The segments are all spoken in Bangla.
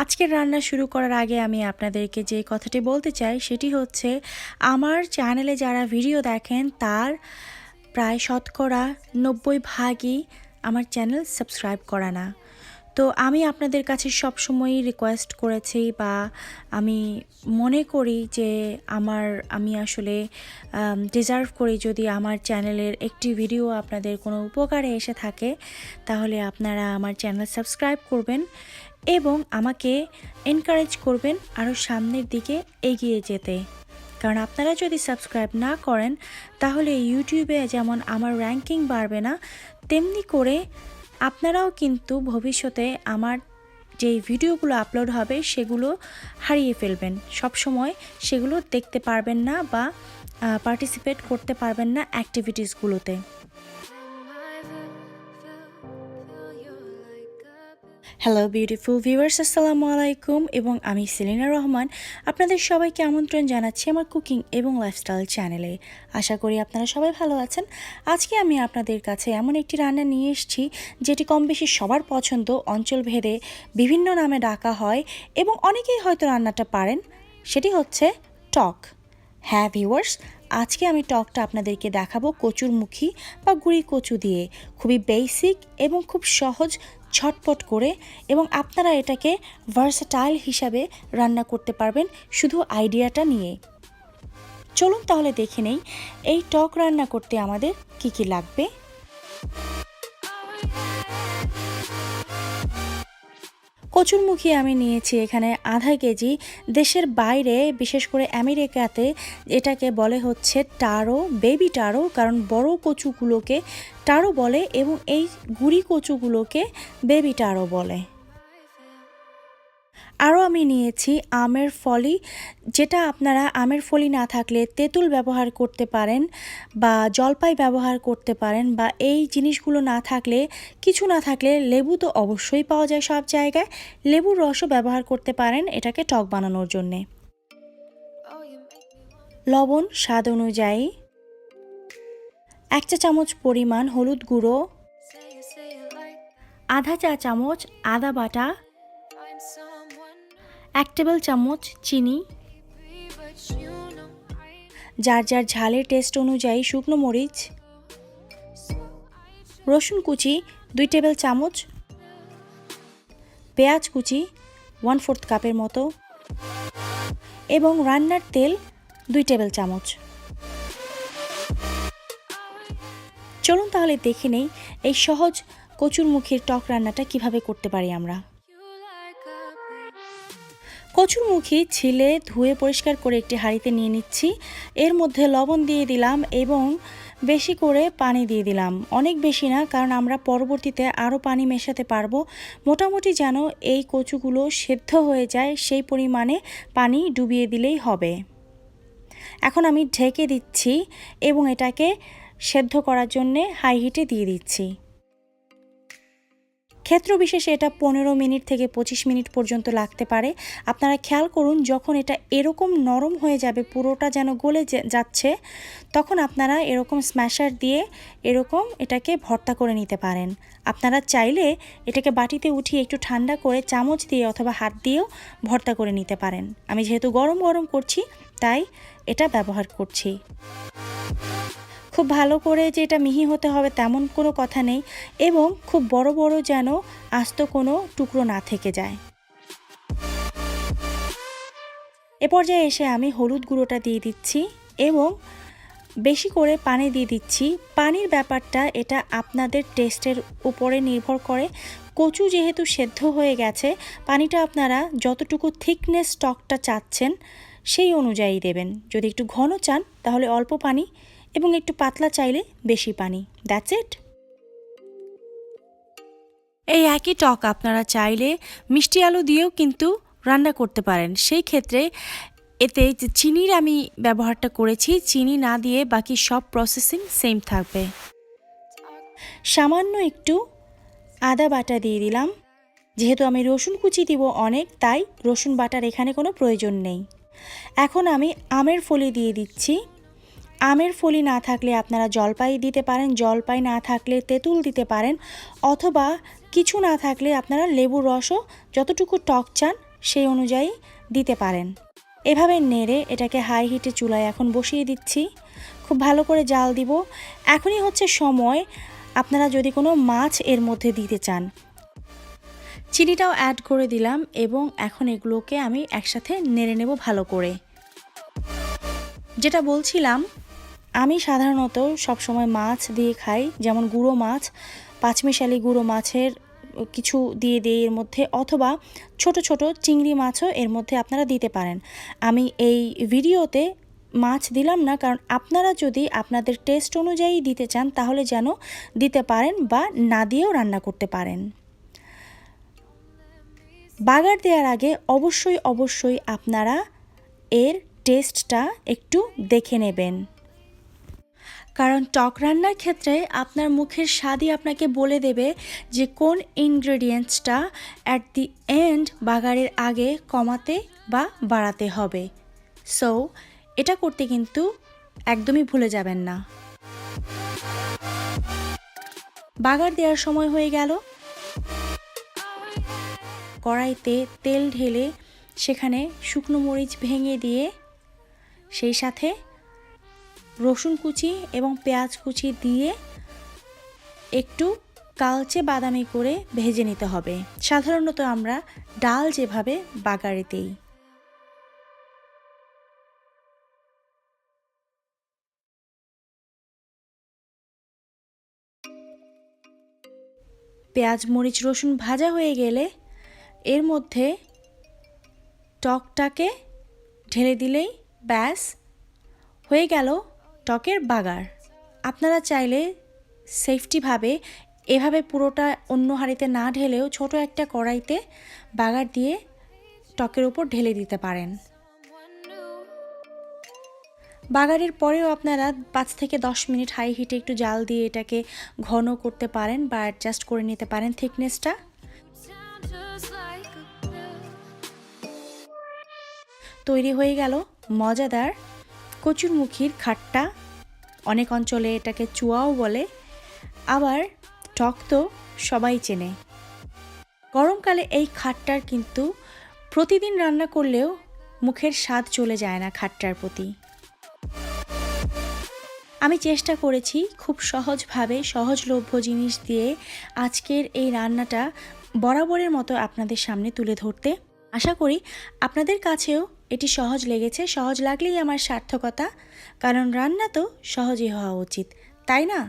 আজকের রান্না শুরু করার আগে আমি আপনাদেরকে যে কথাটি বলতে চাই সেটি হচ্ছে, আমার চ্যানেলে যারা ভিডিও দেখেন তার প্রায় শতকরা নব্বই ভাগই আমার চ্যানেল সাবস্ক্রাইব করা না। তো আমি আপনাদের কাছে সবসময়ই রিকোয়েস্ট করেছি বা আমি মনে করি যে আমার, আমি আসলে ডিজার্ভ করি যদি আমার চ্যানেলের একটি ভিডিও আপনাদের কোনো উপকারে এসে থাকে, তাহলে আপনারা আমার চ্যানেল সাবস্ক্রাইব করবেন এবং আমাকে এনকারেজ করবেন আরও সামনের দিকে এগিয়ে যেতে। কারণ আপনারা যদি সাবস্ক্রাইব না করেন, তাহলে ইউটিউবে যেমন আমার র্যাঙ্কিং বাড়বে না, তেমনি করে আপনারাও কিন্তু ভবিষ্যতে আমার যেই ভিডিওগুলো আপলোড হবে, সেগুলো হারিয়ে ফেলবেন। সব সময় সেগুলো দেখতে পারবেন না বা পার্টিসিপেট করতে পারবেন না অ্যাক্টিভিটিসগুলোতে হ্যালো বিউটিফুল ভিউয়ার্স আসসালামু আলাইকুম এবং আমি সেলিনা রহমান। আপনাদের সবাইকে আমন্ত্রণ জানাচ্ছি আমার কুকিং এবং লাইফস্টাইল চ্যানেলে আশা করি আপনারা সবাই ভালো আছেন। আজকে আমি আপনাদের কাছে এমন একটি রান্না নিয়ে এসেছি, যেটি কম বেশি সবার পছন্দ অঞ্চল ভেদে বিভিন্ন নামে ডাকা হয়, এবং অনেকেই হয়তো রান্নাটা পারেন। সেটি হচ্ছে টক। হ্যাঁ ভিউয়ার্স আজকে আমি টকটা আপনাদেরকে দেখাবো কচুরমুখী বা গুড়ি কচু দিয়ে। খুবই বেসিক এবং খুব সহজ ছটপট করে এবং আপনারা এটাকে ভার্সাটাইল হিসাবে রান্না করতে পারবেন শুধু আইডিয়াটা নিয়ে। চলুন তাহলে দেখে নেই, এই টক রান্না করতে আমাদের কি কি লাগবে? কচুরমুখী আমি নিয়েছি এখানে আধা কেজি। দেশের বাইরে, বিশেষ করে আমেরিকাতে, এটাকে বলে হচ্ছে টারো, বেবি টারো, কারণ বড় কচুগুলোকে টারো বলে এবং এই গুড়ি কচুগুলোকে বেবি টারো বলে। আরও আমি নিয়েছি আমের ফলি, যেটা আপনারা আমের ফলি না থাকলে তেঁতুল ব্যবহার করতে পারেন বা জলপাই ব্যবহার করতে পারেন বা এই জিনিসগুলো না থাকলে, কিছু না থাকলে লেবু তো অবশ্যই পাওয়া যায় সব জায়গায়। লেবুর রসও ব্যবহার করতে পারেন এটাকে টক বানানোর জন্যে। লবণ, স্বাদ অনুযায়ী। এক চা চামচ পরিমাণ হলুদ গুঁড়ো। আধা চা চামচ আদা বাটা। এক টেবিল চামচ চিনি। যার যার ঝালের টেস্ট অনুযায়ী শুকনো মরিচ। রসুন কুচি দুই টেবিল চামচ। পেঁয়াজ কুচি ওয়ান ফোর্থ কাপের মতো। এবং রান্নার তেল দুই টেবিল চামচ। চলুন তাহলে দেখে নেই এই সহজ কচুর মুখের টক রান্নাটা কীভাবে করতে পারি আমরা। কচুরমুখী ছিলে ধুয়ে পরিষ্কার করে একটি হাঁড়িতে নিয়ে নিচ্ছি। এর মধ্যে লবণ দিয়ে দিলাম এবং বেশি করে পানি দিয়ে দিলাম। অনেক বেশি না, কারণ আমরা পরবর্তীতে আরও পানি মেশাতে পারব। মোটামুটি যেন এই কচুগুলো সেদ্ধ হয়ে যায়, সেই পরিমাণে পানি ডুবিয়ে দিলেই হবে। এখন আমি ঢেকে দিচ্ছি এবং এটাকে সেদ্ধ করার জন্যে হাই হিটে দিয়ে দিচ্ছি। ক্ষেত্র বিশেষে এটা পনেরো মিনিট থেকে পঁচিশ মিনিট পর্যন্ত লাগতে পারে। আপনারা খেয়াল করুন, যখন এটা এরকম নরম হয়ে যাবে, পুরোটা যেন গলে যাচ্ছে, তখন আপনারা এরকম স্ম্যাশার দিয়ে এরকম এটাকে ভর্তা করে নিতে পারেন। আপনারা চাইলে এটাকে বাটিতে উঠিয়ে একটু ঠান্ডা করে চামচ দিয়ে অথবা হাত দিয়েও ভর্তা করে নিতে পারেন। আমি যেহেতু গরম গরম করছি, তাই এটা ব্যবহার করছি। খুব ভালো করে যে এটা মিহি হতে হবে তেমন কোনো কথা নেই এবং খুব বড় বড় যেন আস্ত কোনো টুকরো না থেকে যায়। এ পর্যায়ে এসে আমি হলুদ গুঁড়োটা দিয়ে দিচ্ছি এবং বেশি করে পানি দিয়ে দিচ্ছি। পানির ব্যাপারটা এটা আপনাদের টেস্টের উপরে নির্ভর করে। কচু যেহেতু সেদ্ধ হয়ে গেছে, পানিটা আপনারা যতটুকু থিকনেস স্টকটা চাচ্ছেন সেই অনুযায়ী দেবেন। যদি একটু ঘন চান তাহলে অল্প পানি এবং একটু পাতলা চাইলে বেশি পানি। দ্যাটস ইট এই একই টক আপনারা চাইলে মিষ্টি আলু দিয়েও কিন্তু রান্না করতে পারেন। সেই ক্ষেত্রে এতে চিনির আমি ব্যবহারটা করেছি চিনি না দিয়ে বাকি সব প্রসেসিং সেম থাকবে। সামান্য একটু আদা বাটা দিয়ে দিলাম। যেহেতু আমি রসুন কুচি দিব অনেক তাই রসুন বাটার এখানে কোনো প্রয়োজন নেই। এখন আমি আমের ফলি দিয়ে দিচ্ছি। আমের ফলি না থাকলে আপনারা জলপাই দিতে পারেন, জলপাই না থাকলে তেঁতুল দিতে পারেন, অথবা কিছু না থাকলে আপনারা লেবুর রসও যতটুকু টক চান সেই অনুযায়ী দিতে পারেন। এভাবে নেড়ে এটাকে হাই হিটে চুলায় এখন বসিয়ে দিচ্ছি। খুব ভালো করে জাল দিব। এখনই হচ্ছে সময়, আপনারা যদি কোনো মাছ এর মধ্যে দিতে চান। চিনিটাও অ্যাড করে দিলাম এবং এখন এগুলোকে আমি একসাথে নেড়ে নেব ভালো করে। যেটা বলছিলাম আমি সাধারণত সবসময় মাছ দিয়ে খাই, যেমন গুঁড়ো মাছ, পাঁচমিশালি গুঁড়ো মাছের কিছু দিয়ে দিই এর মধ্যে, অথবা ছোট ছোট চিংড়ি মাছও এর মধ্যে আপনারা দিতে পারেন। আমি এই ভিডিওতে মাছ দিলাম না, কারণ আপনারা যদি আপনাদের টেস্ট অনুযায়ী দিতে চান, তাহলে যেন দিতে পারেন বা না দিয়েও রান্না করতে পারেন। বাগার দেওয়ার আগে অবশ্যই অবশ্যই আপনারা এর টেস্টটা একটু দেখে নেবেন। কারণ টক রান্নার ক্ষেত্রে আপনার মুখের স্বাদই আপনাকে বলে দেবে যে কোন ইনগ্রেডিয়েন্টসটা অ্যাট দি এন্ড বাগারের আগে কমাতে বা বাড়াতে হবে। সো এটা করতে কিন্তু একদমই ভুলে যাবেন না। বাগার দেওয়ার সময় হয়ে গেল। কড়াইতে তেল ঢেলে সেখানে শুকনো মরিচ ভেঙে দিয়ে সেই সাথে রসুন কুচি এবং পেঁয়াজ কুচি দিয়ে একটু কালচে বাদামি করে ভেজে নিতে হবে। সাধারণত আমরা ডাল যেভাবে বাগারে দিই পেঁয়াজ, মরিচ, রসুন ভাজা হয়ে গেলে এর মধ্যে টকটাকে ঢেলে দিলেই ব্যাস, হয়ে গেল টকের বাগার। আপনারা চাইলে সেফটিভাবে এভাবে পুরোটা অন্য হাঁড়িতে না ঢেলেও ছোট একটা কড়াইতে বাগার দিয়ে টকের উপর ঢেলে দিতে পারেন। বাগারের পরেও আপনারা পাঁচ থেকে দশ মিনিট হাই হিটে একটু জাল দিয়ে এটাকে ঘন করতে পারেন বা অ্যাডজাস্ট করে নিতে পারেন থিকনেসটা তৈরি হয়ে গেল মজাদার কচুরমুখির খাট্টা, অনেক অঞ্চলে এটাকে চুয়াও বলে, আবার টক তো সবাই চেনে। গরমকালে এই খাট্টার কিন্তু প্রতিদিন রান্না করলেও মুখের স্বাদ চলে যায় না খাট্টার প্রতি। আমি চেষ্টা করেছি খুব সহজভাবে সহজলভ্য জিনিস দিয়ে আজকের এই রান্নাটা বরাবরের মতো আপনাদের সামনে তুলে ধরতে। আশা করি আপনাদের কাছেও এটি সহজ লেগেছে, সহজ লাগলেই আমার সার্থকতা, কারণ রান্না তো সহজই হওয়া উচিত, তাই না?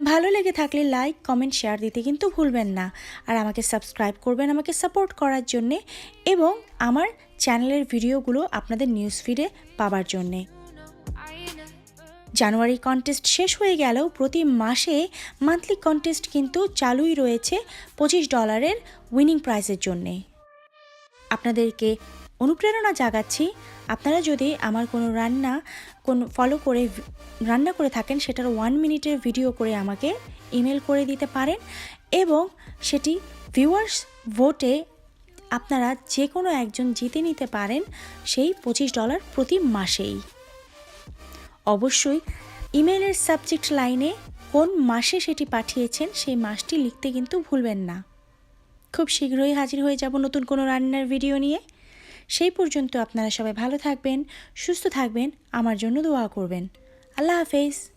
ভালো লেগে থাকলে লাইক, কমেন্ট, শেয়ার দিতে কিন্তু ভুলবেন না, আর আমাকে সাবস্ক্রাইব করবেন আমাকে সাপোর্ট করার জন্যে এবং আমার চ্যানেলের ভিডিওগুলো আপনাদের নিউজ ফিডে পাবার জন্যে। জানুয়ারি কন্টেস্ট শেষ হয়ে গেলেও প্রতি মাসে মান্থলি কন্টেস্ট কিন্তু চালুই রয়েছে পঁচিশ ডলারের উইনিং প্রাইজের জন্যে। আপনাদেরকে অনুপ্রেরণা জাগাচ্ছি, আপনারা যদি আমার কোনো রান্না, কোন ফলো করে রান্না করে থাকেন, সেটার ওয়ান মিনিটের ভিডিও করে আমাকে ইমেল করে দিতে পারেন এবং সেটি ভিউয়ার্স ভোটে আপনারা যে কোনো একজন জিতে নিতে পারেন সেই পঁচিশ ডলার প্রতি মাসেই। অবশ্যই ইমেলের সাবজেক্ট লাইনে কোন মাসে সেটি পাঠিয়েছেন সেই মাসটি লিখতে কিন্তু ভুলবেন না। খুব শীঘ্রই হাজির হয়ে যাব নতুন কোনো রান্নার ভিডিও নিয়ে। সেই পর্যন্ত আপনারা সবাই ভালো থাকবেন, সুস্থ থাকবেন, আমার জন্য দোয়া করবেন। আল্লাহ হাফেজ।